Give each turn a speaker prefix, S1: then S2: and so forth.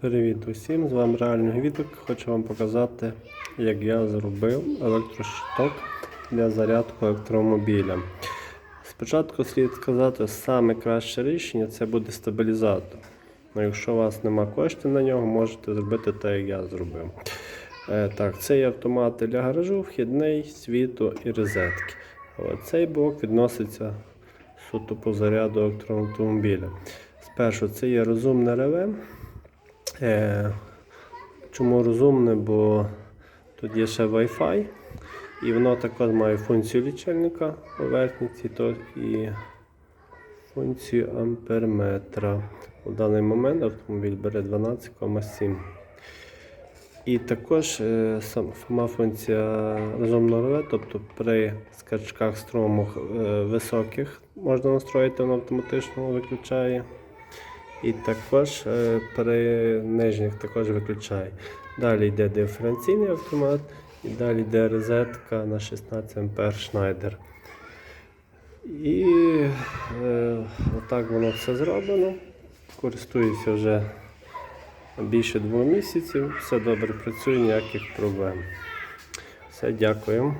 S1: Привіт усім! З вами реальний відок. Хочу вам показати, як я зробив електрощиток для зарядку електромобіля. Спочатку слід сказати, саме краще рішення це буде стабілізатор. Ну, якщо у вас нема коштів на нього, можете зробити те, як я зробив. Е, так, це є автомати для гаражу, вхідний, світу і розетки. Цей блок відноситься суто по заряду електроавтомобіля. Спершу це є розумне реве. Е, чому розумне? Бо тут є ще Wi-Fi, і воно також має функцію лічильника поверхні, то і функцію амперметра. У даний момент автомобіль бере 12,7. І також е, сама функція розумного реле, тобто при скачках струму е, високих можна настроїти, воно автоматично виключає. І також е, при нижніх також виключає. Далі йде диференційний автомат і далі йде розетка на 16 А Schneider. І е, отак воно все зроблено. Користуюся вже більше двох місяців. Все добре працює, ніяких проблем. Все, дякую.